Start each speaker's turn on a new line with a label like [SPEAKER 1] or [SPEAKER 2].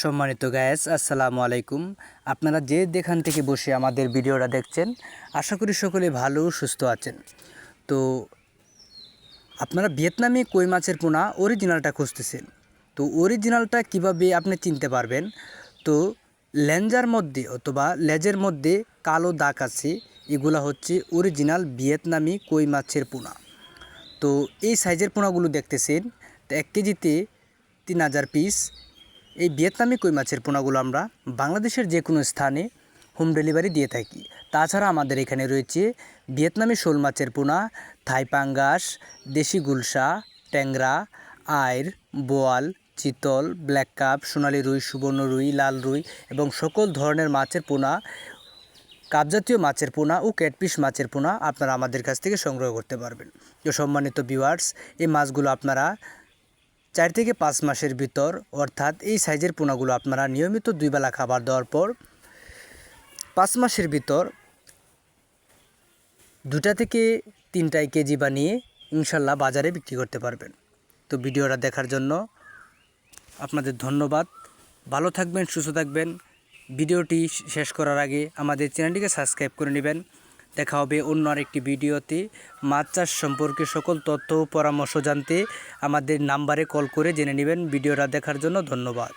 [SPEAKER 1] সম্মানিত গ্যাস আসসালামু আলাইকুম। আপনারা যে যেখান থেকে বসে আমাদের ভিডিওটা দেখছেন, আশা করি সকলে ভালো, সুস্থ আছেন। তো আপনারা ভিয়েতনামি কই মাছের পোনা অরিজিনালটা খুঁজতেছেন। তো অরিজিনালটা কীভাবে আপনি চিনতে পারবেন? তো লেঞ্জার মধ্যে অথবা লেজের মধ্যে কালো দাগ আছে, এগুলা হচ্ছে অরিজিনাল ভিয়েতনামি কই মাছের পোনা। তো এই সাইজের পোনাগুলো দেখতেছেন, তো এক কেজিতে তিন হাজার পিস এই ভিয়েতনামি কই মাছের পোনাগুলো আমরা বাংলাদেশের যে কোনো স্থানে হোম ডেলিভারি দিয়ে থাকি। তাছাড়া আমাদের এখানে রয়েছে ভিয়েতনামি শোল মাছের পোনা, থাই পাঙ্গাস, দেশি গুলশা, ট্যাংরা, আইর, বোয়াল, চিতল, ব্ল্যাক কাপ, সোনালি রুই, সুবর্ণ রুই, লাল রুই এবং সকল ধরনের মাছের পোনা, কাপজাতীয় মাছের পোনা ও ক্যাটপিস মাছের পোনা আপনারা আমাদের কাছ থেকে সংগ্রহ করতে পারবেন। তো সম্মানিত ভিউয়ার্স এই মাছগুলো আপনারা চার থেকে পাঁচ মাসের ভিতর, অর্থাৎ এই সাইজের পোনাগুলো আপনারা নিয়মিত দুই বেলা খাবার দেওয়ার পর পাঁচ মাসের ভিতর দুটা থেকে তিনটায় কেজি বানিয়ে ইনশাল্লাহ বাজারে বিক্রি করতে পারবেন। তো ভিডিওটা দেখার জন্য আপনাদের ধন্যবাদ। ভালো থাকবেন, সুস্থ থাকবেন। ভিডিওটি শেষ করার আগে আমাদের চ্যানেলটিকে সাবস্ক্রাইব করে নেবেন। দেখা হবে অন্য আরেকটি ভিডিওতে। মাছ চাষ সম্পর্কে সকল তথ্য ও পরামর্শ জানতে আমাদের নাম্বারে কল করে জেনে নেবেন। ভিডিওটা দেখার জন্য ধন্যবাদ।